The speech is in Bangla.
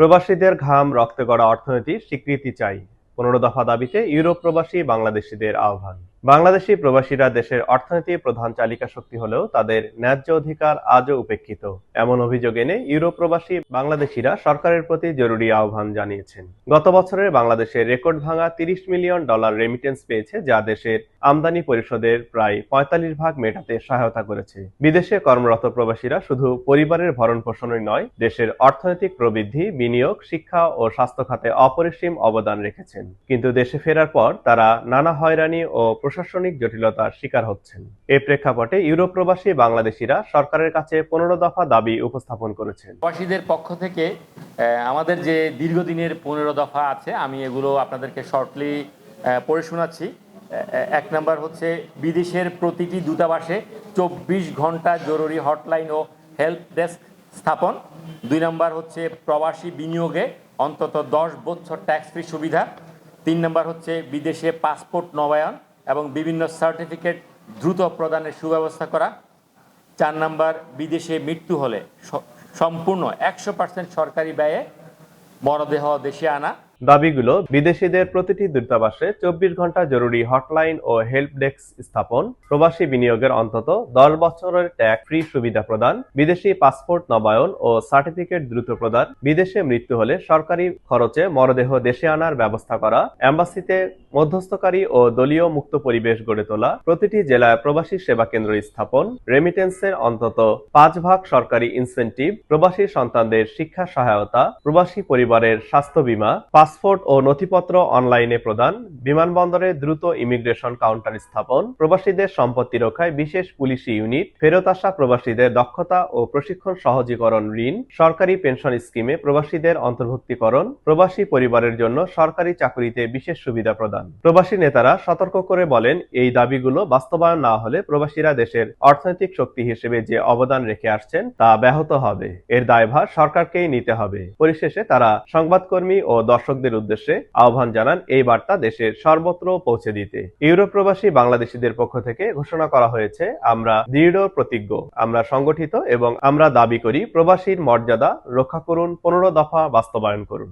প্রবাসীদের ঘাম রক্তে গড়া অর্থনীতি স্বীকৃতি চাই। পনেরো দফা দাবিতে ইউরোপ প্রবাসী বাংলাদেশিদের আহ্বান। বাংলাদেশি প্রবাসীরা দেশের অর্থনীতির প্রধান চালিকা শক্তি হলেও তাদের ন্যায্য অধিকার আজও উপেক্ষিত। এমন অভিযোগ এনে ইউরোপ প্রবাসী বাংলাদেশিরা সরকারের প্রতি জরুরি আহ্বান জানিয়েছেন। গত বছরে বাংলাদেশের রেকর্ড ভাঙা তিরিশ মিলিয়ন ডলার রেমিটেন্স পেয়েছে, যা দেশের আমদানি পরিষদের প্রায় পঁয়তাল্লিশ ভাগ মেটাতে সহায়তা করেছে। বিদেশে কর্মরত প্রবাসীরা শুধু পরিবারের ভরণ পোষণই নয়, দেশের অর্থনৈতিক প্রবৃদ্ধি, বিনিয়োগ, শিক্ষা ও স্বাস্থ্য খাতে অপরিসীম অবদান রেখেছেন। কিন্তু দেশে ফেরার পর তারা নানা হয়রানি ও প্রশাসনিক জটিলতার শিকার হচ্ছেন। এ প্রেক্ষাপটে ইউরোপ প্রবাসী বাংলাদেশিরা সরকারের কাছে পনেরো দফা দাবি উপস্থাপন করেছেন। প্রবাসীদের পক্ষ থেকে আমাদের যে দীর্ঘদিনের পনেরো দফা আছে, আমি এগুলো আপনাদেরকে শর্টলি পড়ে শোনাচ্ছি। এক নাম্বার হচ্ছে, বিদেশের প্রতিটি দূতাবাসে চব্বিশ ঘণ্টা জরুরি হটলাইন ও হেল্প ডেস্ক স্থাপন। দুই নাম্বার হচ্ছে, প্রবাসী বিনিয়োগে অন্তত দশ বছর ট্যাক্স ফ্রি সুবিধা। তিন নাম্বার হচ্ছে, বিদেশে পাসপোর্ট নবায়ন। এবং বিভিন্ন সার্টিফিকেট দ্রুত প্রদানের সুব্যবস্থা করা। চার নাম্বার, বিদেশে মৃত্যু হলে সম্পূর্ণ একশো পার্সেন্ট সরকারি ব্যয়ে মরদেহ দেশে আনা। দাবিগুলো বিদেশিদের প্রতিটি দূতাবাসে চব্বিশ ঘণ্টা জরুরি হটলাইন ও হেল্প ডেস্ক স্থাপন, প্রবাসী বিনিয়োগের অন্তত দশ বছরের ট্যাগ, ফ্রি সুবিধা প্রদান, বিদেশি পাসপোর্ট নবায়ন ও সার্টিফিকেট দ্রুত প্রদান, বিদেশে মৃত্যু হলে সরকারি খরচে মরদেহ দেশে আনার ব্যবস্থা করা, অ্যাম্বাসিতে মধ্যস্থকারী ও দলীয় মুক্ত পরিবেশ গড়ে তোলা প্রতিটি জেলায় প্রবাসী সেবা কেন্দ্র স্থাপন রেমিটেন্সের অন্তত পাঁচ ভাগ সরকারি ইনসেন্টিভ প্রবাসী সন্তানদের শিক্ষা সহায়তা, প্রবাসী পরিবারের স্বাস্থ্য বীমা পাসপোর্ট ও নথিপত্র অনলাইনে প্রদান, বিমানবন্দরে দ্রুত ইমিগ্রেশন কাউন্টার স্থাপন, প্রবাসীদের সম্পত্তি রক্ষায় বিশেষ পুলিশি ইউনিট ফেরত আসা প্রবাসীদের দক্ষতা ও প্রশিক্ষণ সহজীকরণ ঋণ, সরকারি পেনশন স্কিমে প্রবাসীদের অন্তর্ভুক্তিকরণ, প্রবাসী পরিবারের জন্য সরকারি চাকরিতে বিশেষ সুবিধা প্রদান। প্রবাসী নেতারা সতর্ক করে বলেন, এই দাবিগুলো বাস্তবায়ন না হলে প্রবাসীরা দেশের অর্থনৈতিক শক্তি হিসেবে যে অবদান রেখে আসছেন তা ব্যাহত হবে। এর দায়ভার সরকারকেই নিতে হবে। পরিশেষে তারা সংবাদকর্মী ও দর্শকদের উদ্দেশ্যে আহ্বান জানান এই বার্তা দেশের সর্বত্র পৌঁছে দিতে। ইউরোপ প্রবাসী বাংলাদেশিদের পক্ষ থেকে ঘোষণা করা হয়েছে, আমরা দৃঢ় প্রতিজ্ঞ। আমরা সংগঠিত এবং আমরা দাবি করি, প্রবাসীর মর্যাদা রক্ষা করুন, পনেরো দফা বাস্তবায়ন করুন।